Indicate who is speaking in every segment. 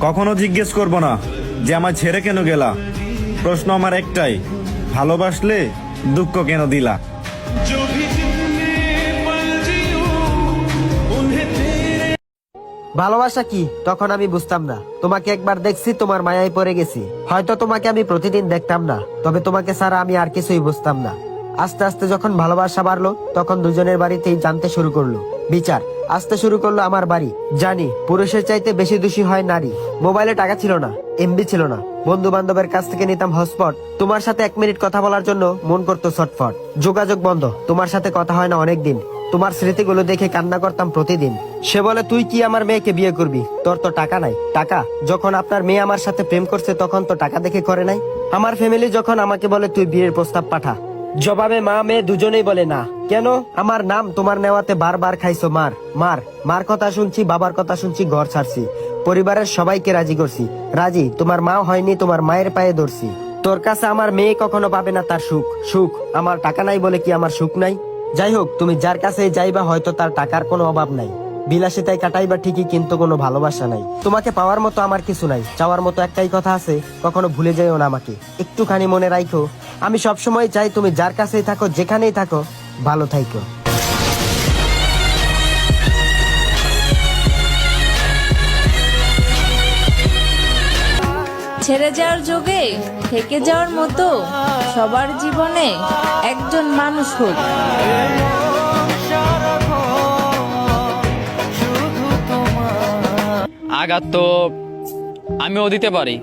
Speaker 1: কখনো জিজ্ঞেস করব না যে আমার ছেড়ে কেন গেলা? প্রশ্ন আমার একটাই, ভালোবাসলে দুঃখ কেন দিলা?
Speaker 2: ভালোবাসা কি? তখন আমি বুঝতাম না। তোমাকে একবার দেখছি, তোমার মায়ায় পড়ে গেছি। হয়তো তোমাকে আমি প্রতিদিন দেখতাম না, তবে তোমাকে ছাড়া আমি আর কিছুই বুঝতাম না। আস্তে আস্তে যখন ভালোবাসা বাড়লো, তখন দুজনের বাড়িতেই জানতে শুরু করল। বিচার, আসতে শুরু করল আমার বাড়ি। জানি, পুরুষের চাইতে বেশি দোষী হয় নারী। মোবাইলে টাকা ছিল না, এমবি ছিল না। বন্ধু বান্ধবের কাছ থেকে নিতাম হটস্পট। তোমার সাথে এক মিনিট কথা বলার জন্য মন করতো ছটফট। যোগাযোগ বন্ধ, তোমার সাথে কথা হয় না অনেকদিন। তোমার স্মৃতিগুলো দেখে কান্না করতাম প্রতিদিন। সে বলে, তুই কি আমার মেয়েকে বিয়ে করবি? তোর তো টাকা নাই। টাকা? যখন আপনার মেয়ে আমার সাথে প্রেম করছে, তখন তো টাকা দেখে করে নাই? আমার ফ্যামিলি যখন আমাকে বলে, তুই বিয়ের প্রস্তাব পাঠা। জবাবে মা মেয়ে দুজনেই বলে না। কেন? আমার নাম তোমার নেওয়াতে বারবার খাইছো মার। মার মার কথা শুনছি, বাবার কথা শুনছি, ঘর ছাড়ছি। পরিবারের সবাইকে রাজি করছি। রাজি, তোমার মা হয়নি, তোমার মায়ের পায়ে ধরছি। তোর কাছে আমার মেয়ে কখনো পাবে না তার সুখ। সুখ, আমার টাকা নাই বলে কি আমার সুখ নাই? যাই হোক, তুমি যার কাছে যাইবা, হয়তো তার টাকার কোনো অভাব নাই। বিলাসিতায় কাটাইবা ঠিকই, কিন্তু কোনো ভালোবাসা নাই। তোমাকে পাওয়ার মতো আমার কিছু নাই। চাওয়ার মতো একটাই কথা আছে, কখনো ভুলে যাইও না আমাকে। একটুখানি মনে রাখো আমি সবসময় চাই তুমি যার কাছেই থাকো, যেখানেই থাকো, ভালো থাইকো।
Speaker 3: ছেড়ে যাওয়ার যোগে, থেকে যাওয়ার মতো, সবার জীবনে একজন মানুষ হোক।
Speaker 4: আঘাত তো আমিও দিতে পারি।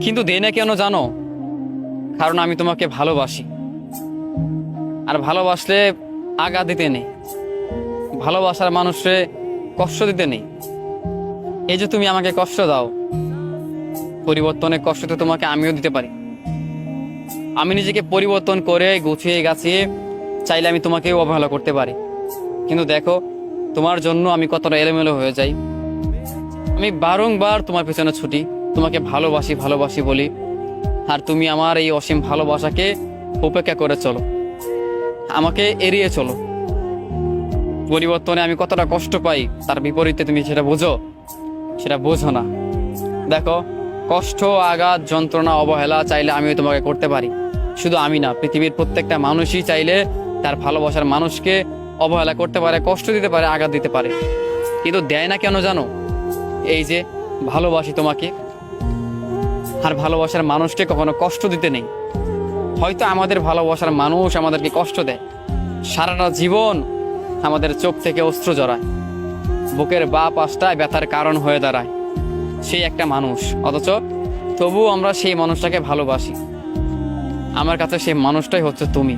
Speaker 4: কিন্তু দেই না কেন জানো? কারণ আমি তোমাকে ভালোবাসি। আর ভালোবাসলে আঘাত দিতে নেই। ভালোবাসার মানুষে কষ্ট দিতে নেই। এই যে তুমি আমাকে কষ্ট দাও, পরিবর্তনের কষ্ট তো তোমাকে আমিও দিতে পারি। আমি নিজেকে পরিবর্তন করে গুছিয়ে গাছিয়ে চাইলে আমি তোমাকেও অবহেলা করতে পারি। কিন্তু দেখো, তোমার জন্য আমি কতটা এলোমেলো হয়ে যাই। আমি বারংবার তোমার পেছনে ছুটি, তোমাকে ভালোবাসি ভালোবাসি বলি। আর তুমি আমার এই অসীম ভালোবাসাকে উপেক্ষা করে চলো। আমাকে এড়িয়ে চলো। পরিবর্তনে আমি কতটা কষ্ট পাই, তার বিপরীতে তুমি সেটা বোঝো সেটা বোঝো না। দেখো, কষ্ট, আঘাত, যন্ত্রণা, অবহেলা চাইলে আমিও তোমাকে করতে পারি। শুধু আমি না, পৃথিবীর প্রত্যেকটা মানুষই চাইলে তার ভালোবাসার মানুষকে অবহেলা করতে পারে, কষ্ট দিতে পারে, আঘাত দিতে পারে। কিন্তু দেয় না কেন জানো? এই যে ভালোবাসি তোমাকে, আর ভালোবাসার মানুষকে কখনো কষ্ট দিতে নেই। হয়তো আমাদের ভালোবাসার মানুষ আমাদেরকে কষ্ট দেয়। সারাটা জীবন আমাদের চোখ থেকে অস্ত্র জড়ায়। বুকের বা পাশটায় ব্যথার কারণ হয়ে দাঁড়ায়। সেই একটা মানুষ। অথচ তবুও আমরা সেই মানুষটাকে ভালোবাসি। আমার কাছে সেই মানুষটাই হচ্ছে তুমি।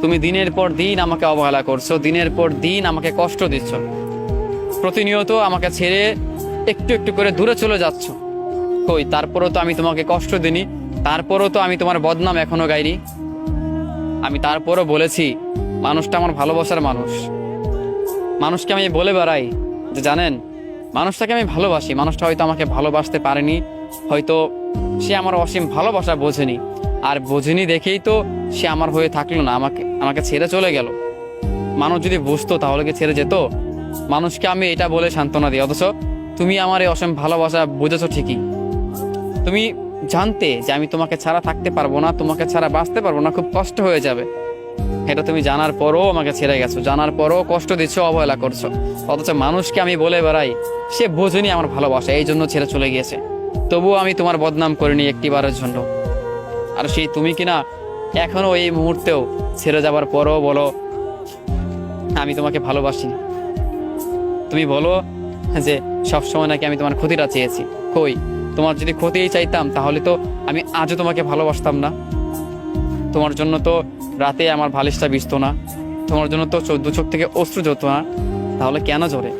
Speaker 4: তুমি দিনের পর দিন আমাকে অবহেলা করছ, দিনের পর দিন আমাকে কষ্ট দিচ্ছ। প্রতিনিয়ত আমাকে ছেড়ে একটু একটু করে দূরে চলে যাচ্ছ। কই, তারপরও তো আমি তোমাকে কষ্ট দিনি তারপরও তো আমি তোমার বদনাম এখনও গাইনি। আমি তারপরও বলেছি, মানুষটা আমার ভালোবাসার মানুষ। মানুষকে আমি বলে বেড়াই, যে জানেন, মানুষটাকে আমি ভালোবাসি, মানুষটা হয়তো আমাকে ভালোবাসতে পারেনি, হয়তো সে আমার অসীম ভালোবাসা বোঝেনি। আর বোঝেনি দেখেই তো সে আমার হয়ে থাকল না, আমাকে আমাকে ছেড়ে চলে গেল। মানুষ যদি বুঝতো তাহলে কি ছেড়ে যেত? মানুষকে আমি এটা বলে সান্ত্বনা দিই, অথচ তুমি আমার এই অসীম ভালোবাসা বুঝেছ ঠিকই। তুমি জানতে যে আমি তোমাকে ছাড়া থাকতে পারব না, তোমাকে ছাড়া বাঁচতে পারব না, খুব কষ্ট হয়ে যাবে। এটা তুমি জানার পরও আমাকে ছেড়ে গেছো, জানার পরও কষ্ট দিচ্ছ, অবহেলা করছ। অথচ মানুষকে আমি বলে বেড়াই, সে বোঝেনি আমার ভালোবাসা, এই জন্য ছেড়ে চলে গিয়েছে। তবুও আমি তোমার বদনাম করিনি একটিবারের জন্য। আর সেই তুমি কিনা এখনও এই মুহূর্তেও ছেড়ে যাবার পরও বলো, আমি তোমাকে ভালোবাসি তুমি বলো যে সবসময় নাকি আমি তোমার ক্ষতিটা চেয়েছি। কই? তোমার যদি ক্ষতিই চাইতাম, তাহলে তো আমি আজও তোমাকে ভালোবাসতাম না। তোমার জন্য তো রাতে আমার ভালিশটা বিছতো না। তোমার জন্য তো চোদ্দ চোখ থেকে অশ্রু যেত না। তাহলে কেন জোরে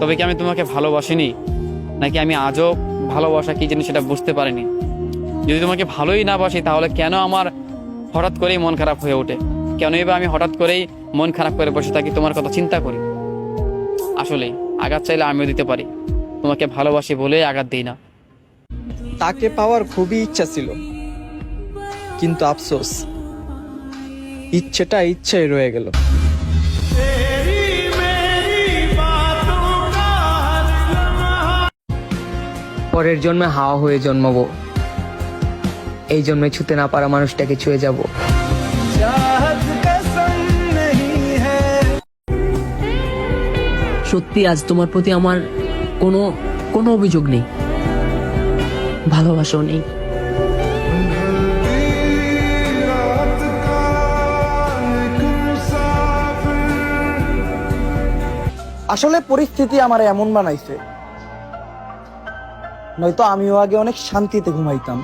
Speaker 4: তবে কি আমি তোমাকে ভালোবাসিনি? নাকি আমি আজও ভালোবাসা কি জিনিস সেটা বুঝতে পারিনি? যদি তোমাকে ভালোই না বাসি, তাহলে কেন আমার হঠাৎ করেই মন খারাপ হয়ে ওঠে? কেনই বা আমি হঠাৎ করেই মন খারাপ করে বসে থাকি, তোমার কথা চিন্তা করি। আসলে আঘাত চাইলে আমিও দিতে পারি। তোমাকে ভালোবাসি বলে আঘাত দিই না।
Speaker 5: তাকে পাওয়ার খুবই ইচ্ছা ছিল। কিন্তু আফসোস ইচ্ছেটা ইচ্ছাই রয়ে গেল।
Speaker 6: পরের জন্মে হাওয়া হয়ে জন্মাবো। এই জন্মে ছুতে না পারা মানুষটাকে ছুঁয়ে যাব।
Speaker 7: সত্যি আজ তোমার প্রতি আমার কোনো কোনো অভিযোগ নেই। ভালোবাসাও নেই।
Speaker 5: আসলে পরিস্থিতি আমার এমন বানাইছে, নয়তো আমিও আগে অনেক শান্তিতে ঘুমাইতাম।